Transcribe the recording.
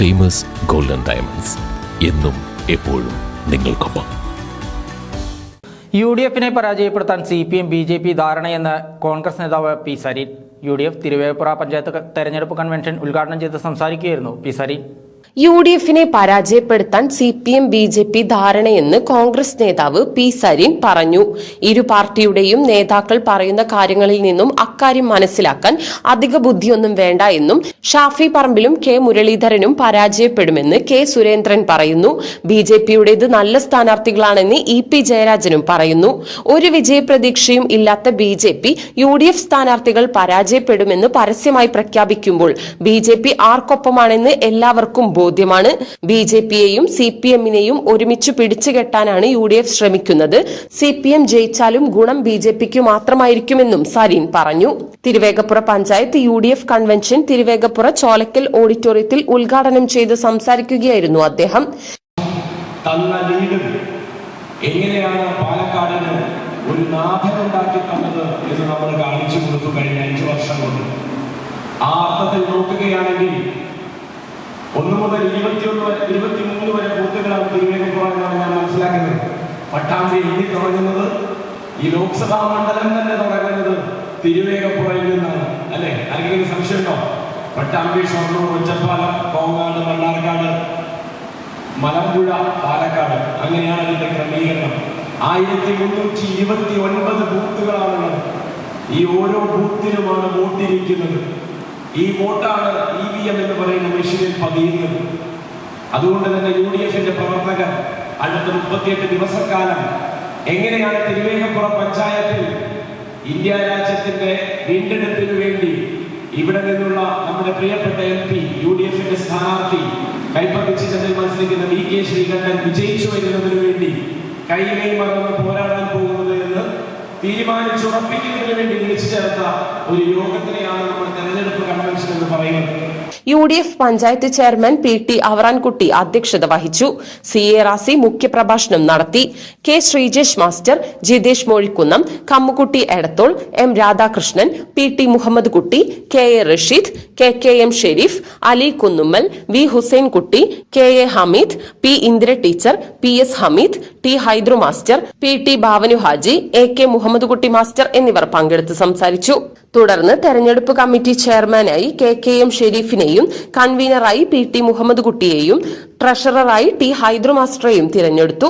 Famous golden diamonds എന്നും എപ്പോഴും നിങ്ങൾക്കൊപ്പം. യു ഡി എഫിനെ പരാജയപ്പെടുത്താൻ C P M B J P ധാരണയെന്ന് Congress നേതാവ് P Sarin. U D F Thiruveppura panchayat തെരഞ്ഞെടുപ്പ് കൺവെൻഷൻ ഉദ്ഘാടനം ചെയ്ത് സംസാരിക്കുകയായിരുന്നു പി സരീൻ. യു ഡി എഫിനെ പരാജയപ്പെടുത്താൻ C P M B J P ധാരണയെന്ന് Congress നേതാവ് പി സരീൻ പറഞ്ഞു. ഇരു പാർട്ടിയുടെയും നേതാക്കൾ പറയുന്ന കാര്യങ്ങളിൽ നിന്നും അക്കാര്യം മനസ്സിലാക്കാൻ അധിക ബുദ്ധിയൊന്നും വേണ്ട എന്നും ഷാഫി പറമ്പിലും കെ മുരളീധരനും പരാജയപ്പെടുമെന്ന് കെ സുരേന്ദ്രൻ പറയുന്നു. ബി ജെ പിയുടേത് നല്ല സ്ഥാനാർത്ഥികളാണെന്ന് ഇ പി ജയരാജനും പറയുന്നു. ഒരു വിജയപ്രതീക്ഷയും ഇല്ലാത്ത B J P U D F സ്ഥാനാർത്ഥികൾ പരാജയപ്പെടുമെന്ന് പരസ്യമായി പ്രഖ്യാപിക്കുമ്പോൾ ബി ജെ പി ആർക്കൊപ്പമാണെന്ന് എല്ലാവർക്കും ബോധ്യമാണ്. ബി ജെ പിയെയും സി പി എമ്മിനെയും ഒരുമിച്ച് പിടിച്ചുകെട്ടാനാണ് യു ഡി എഫ് ശ്രമിക്കുന്നത്. സി പി എം ജയിച്ചാലും ഗുണം ബി ജെ പിക്ക് മാത്രമായിരിക്കുമെന്നും സരീൻ പറഞ്ഞു. Thiruvegappura panchayat U D F convention Thiruvegappura Cholakkal ഓഡിറ്റോറിയത്തിൽ ഉദ്ഘാടനം ചെയ്ത് സംസാരിക്കുകയായിരുന്നു അദ്ദേഹം. തന്ന ലീഡും എങ്ങനെയാണ് പാലക്കാടിന് ഒരു നാഥനുണ്ടാക്കി തന്നത് എന്ന് നമ്മൾ കാണിച്ചു കൊടുത്തു കഴിഞ്ഞ അഞ്ചു വർഷം കൊണ്ട്. ആ അർത്ഥത്തിൽ നോക്കുകയാണെങ്കിൽ ഒന്ന് മുതൽ ഇരുപത്തിയൊന്ന് വരെ ഇരുപത്തിമൂന്ന് വരെ ബൂത്തുകളാണ് എന്നാണ് ഞാൻ മനസ്സിലാക്കുന്നത്. പട്ടാമ്പി എണ്ണി തുടങ്ങുന്നത് ഈ ലോക്സഭാ മണ്ഡലം തന്നെ തുടങ്ങുന്നത് തിരുവേഗപ്പുറയിൽ നിന്നാണ്. അല്ലെ? ആർക്കെങ്കിലും സംശയമുണ്ടോ? പട്ടാമ്പി ഷൊർണൂർ ഒറ്റപ്പാലം കോങ്ങാട് മണ്ണാർക്കാട് മലമ്പുഴ പാലക്കാട്. അങ്ങനെയാണ് അതിന്റെ ക്രമീകരണം. ആയിരത്തി മുന്നൂറ്റി ഇരുപത്തി ഒൻപത് ബൂത്തുകളാണുള്ളത്. ഈ ഓരോ ബൂത്തിലുമാണ് വോട്ടിരിക്കുന്നത്. ഈ വോട്ടാണ് ഇ വി എം എന്ന് പറയുന്ന മെഷീനിൽ പതിയുന്നത്. അതുകൊണ്ട് തന്നെ യു ഡി എഫിന്റെ പ്രവർത്തകർ അടുത്ത മുപ്പത്തിയെട്ട് ദിവസക്കാലം എങ്ങനെയാണ് തിരുവേഗപ്പുറം പഞ്ചായത്തിൽ ഇന്ത്യ രാജ്യത്തിന്റെ വീണ്ടെടുപ്പിനു വേണ്ടി ഇവിടെ നിന്നുള്ള നമ്മുടെ പ്രിയപ്പെട്ട എം പി യു ഡി എഫിന്റെ സ്ഥാനാർത്ഥി കൈപ്പത്തിച്ച് ചെന്നിൽ മത്സരിക്കുന്ന വി കെ ശ്രീകണ്ഠൻ വിജയിച്ചു വരുന്നതിനു വേണ്ടി കൈമേ മറന്ന് പോരാടാൻ പോകുന്നത് തീരുമാനിച്ചുറപ്പിക്കുന്നതിന് വേണ്ടി വിളിച്ചു ചേർത്ത ഒരു യോഗത്തിനെയാണ് നമ്മൾ തെരഞ്ഞെടുപ്പ് കൺവെൻഷൻ എന്ന് പറയുന്നത്. U D F panchayat chairman P T Avarankutty അധ്യക്ഷത വഹിച്ചു. സി എ റാസി മുഖ്യപ്രഭാഷണം നടത്തി. K Sreejesh master Jithesh Mozhikkunnam Kammukutty Edathol M Radhakrishnan P T Muhammed Kutty K A Rasheed K K M Sharif Ali Kunnummal V Hussain Kutty K A Hameed P Indira teacher P S Hameed T Haidru master P T Bhavanu Haji A K Muhammed Kutty master എന്നിവർ പങ്കെടുത്ത് സംസാരിച്ചു. തുടർന്ന് തെരഞ്ഞെടുപ്പ് committee ചെയർമാനായി K K M ഷെരീഫിനെയും കൺവീനറായി P T Muhammed കുട്ടിയെയും ട്രഷററായി ടി ഹൈദ്രമാസ്റ്ററെയും തിരഞ്ഞെടുത്തു.